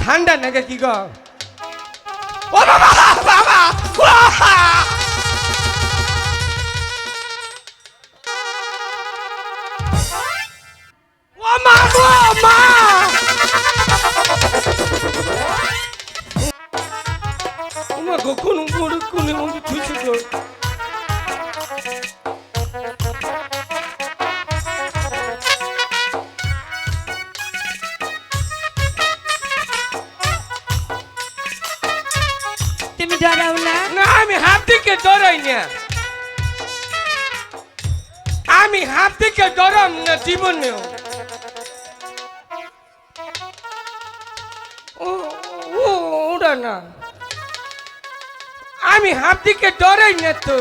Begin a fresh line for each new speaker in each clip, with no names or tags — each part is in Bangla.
ঠান্ডা নাকি কি গো? ও বাবা বাবা থেকে না আমি হাত থেকে ডরাম না জীবনেও। না। আমি হাত থেকে ডরাই না তো।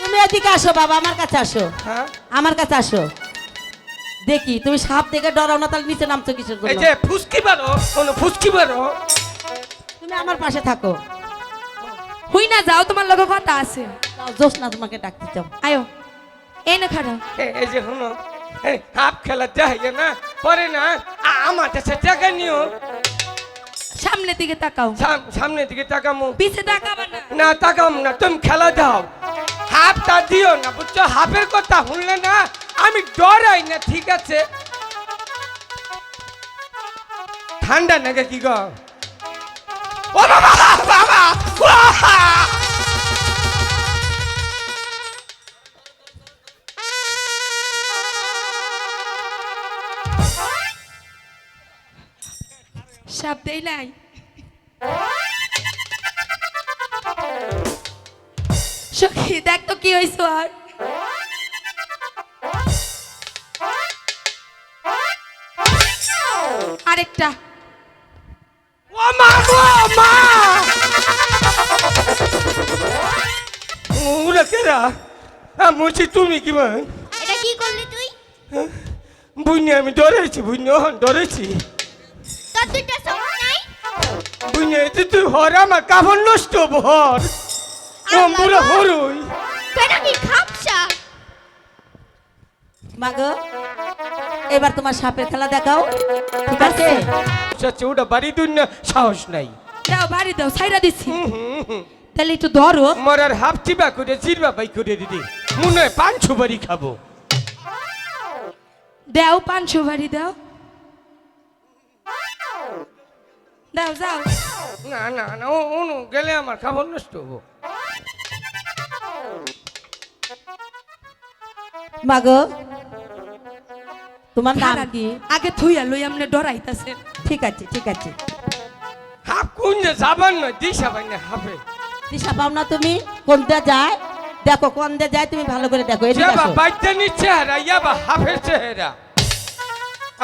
তুমি এদিকে আসো বাবা আমার কাছে আসো।
হ্যাঁ?
আমার কাছে আসো। দেখি তুমি সাপ দেখে ডরাও না তাহলে নিচে নামছো কিসের
এই
জন্য
যে ফুসকি বারো কোনো ফুসকি বারো
তুমি আমার পাশে থাকো।
হুই না যাও তোমার লগে কথা আছে।
যাও, জোস না তোমাকে ডাকতে চাও
আয়ো এই না খারাপ
এই যে শুনো এই হাফ খেলা যাইয়ে না পরে না আমার কাছে টাকা নিও।
সামনের দিকে তাকাও।
সাম- সামনের দিকে তাকামো।
পিছে তাকাবা না।
না তাকাম না তুমি খেলা দাও। হাফটা দিও না বুঝছ? হাফের কথা শুনলে না আমি ডরাই না ঠিক আছে? ঠান্ডা নাকি কি গো? ও
দেই নাই সখী দেখ তো কি হয়েছে আর। আরেকটা।
ও মা গো মা ওরা কেরা মুছি তুমি কি মা
এটা কি করলি তুই
বুঝনি আমি ডরেছি বুঝনি ডরেছি
তোর দুইটা চোখ নাই
বুঝনি তুই তুই হর আমার কাপড় নষ্ট হব হর ও বুড়ো
কি খাপসা
মাগো এবার তোমার সাপের খেলা দেখাও। ঠিক আছে?
ওটা বাড়ি দুন না সাহস নাই।
দাও বাড়ি দাও সাইরা দিছি। তাহলে একটু ধরো।
মরার হাফ চিবা করে চিরবা বাই করে দিদি। মনে হয় পান সুপারি খাব।
দাও পান সুপারি দাও। দাও যাও।
না না না ও অনু গেলে আমার খাবার নষ্ট হব।
মাগো তোমার নাম। কি?
আগে থুইয়া লই আমনে ডরাইতাছে।
ঠিক আছে ঠিক আছে।
হাফ কোন যে যাবার নয় দিশা পাই না হাফে।
দিশা পাও না তুমি? কোনটা যায়? দেখো কোন দিয়ে যায় তুমি ভালো করে দেখো এদিকে
যাবা
আসো।
বাইদানির চেহারা ইয়াবা হাফের চেহারা।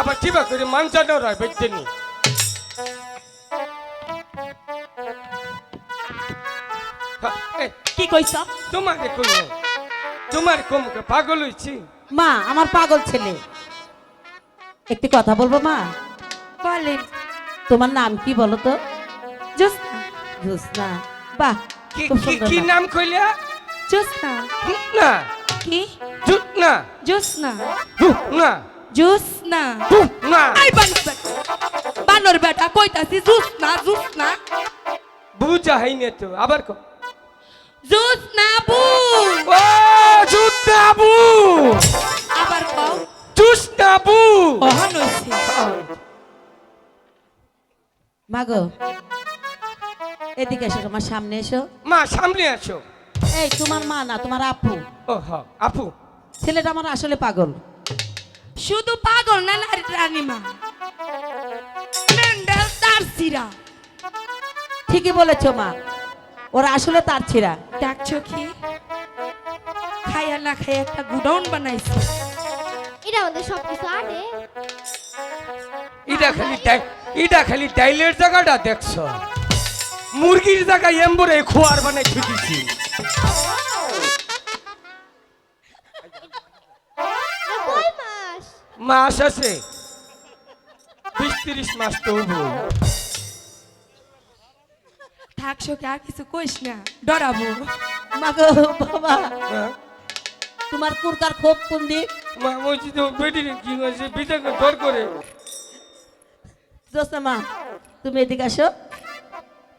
আবার চিবা করে মানজানো রয় বাইদানি
কি কইছ?
তোমার কই তোমার কমকে পাগল হইছি।
মা আমার পাগল ছেলে। একটি কথা বলব মা?
বলেন।
তোমার নাম কি বলো তো?
জোসনা
জোসনা বাহ
কি
নাম।
কইলে?
জোসনা
না
কি? জোসনা
না
জোসনা
না
আই বানর বেটা। বানর বেটা কইতাছি জোসনা জোসনা
বুঝা হয়নি তো আবার কো
জোসনা বু
ও জুত না বু জুস না বু
অহন হইছে
মাগো এদিকে এসো তোমার সামনে এসো।
মা সামনে আসো
এই তোমার মা না তোমার আপু।
ও হ আপু।
ছেলেটা আমার আসলে পাগল।
শুধু পাগল না নারী রানীমা মেন্ডেল তার সিরা
ঠিকই বলেছ মা। ওরা আসলে তার ছিঁড়া
দেখছ কি? খাইয়া না খাইয়া একটা গুডাউন বানাইছে।
এটা আমাদের সব কিছু আনে
ইটা খালি ডাই ইটা খালি ডাইলের জায়গাটা দেখছ? মুরগির জায়গা এম্বরে খোয়ার বানাই ছুটিছি
মাস?
আছে। বিশ তিরিশ মাস তো হব
থাকছো কি আর কিছু কইস না ডরাবো।
মাগো বাবা।
হ্যাঁ?
তোমার কুর্তার খোপ কোন দিক?
মা বলছি তো বেটি কি হয়েছে? বিটাকে ডর করে।
জোসেমা তুমি এদিকে আসো।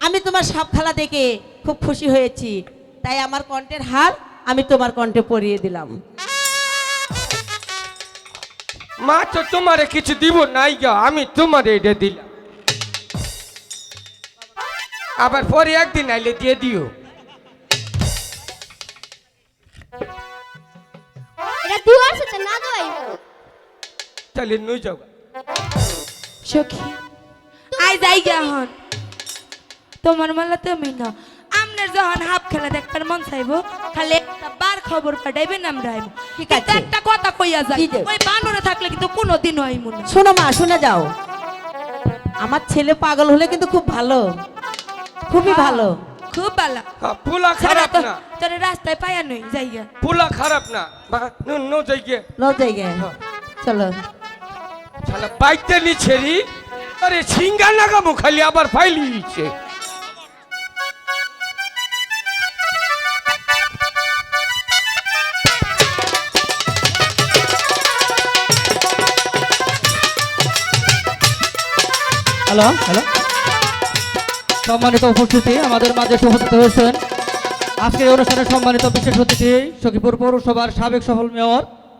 আমি তোমার সাপ খেলা দেখে খুব খুশি হয়েছি। তাই আমার কণ্ঠের হার আমি তোমার কণ্ঠে পরিয়ে দিলাম।
মা তো তোমারে কিছু দিব নাই গা আমি তোমারে এটা দিলাম। আবার পরে একদিন আইলে দিয়ে দিও।
দুয়ার সাথে না দোয়াই
তাহলে নই যাও।
সখী আই যাই হন। তোমার মালা তুমি না। আমনের যখন হাফ খেলা দেখবার মন চাইব খালি একটা বার খবর পাঠাইবেন আমরা আইবো।
ঠিক আছে।
একটা কথা কইয়া যাই ওই বানরে থাকলে কিন্তু কোনোদিন আইমু না।
শোনো মা শুনে যাও। আমার ছেলে পাগল হলে কিন্তু খুব ভালো। খুবই ভালো।
খুব ভালো।
পোলা খারাপ না।
তোর রাস্তায় পায়া নই যাইগা।
পোলা খারাপ না। বা নো যাই গে
লো জায়গায় চলো।
শালা বাইকটা নিচ্ছে রি আরে সিঙ্গা লাগাবো খালি আবার ফাইলি দিচ্ছে
হ্যালো হ্যালো সম্মানিত উপস্থিতি আমাদের মাঝে উপস্থিত হয়েছেন। আজকে অনুষ্ঠানে সম্মানিত বিশেষ অতিথি সখীপুর পৌরসভার সাবেক সফল মেয়র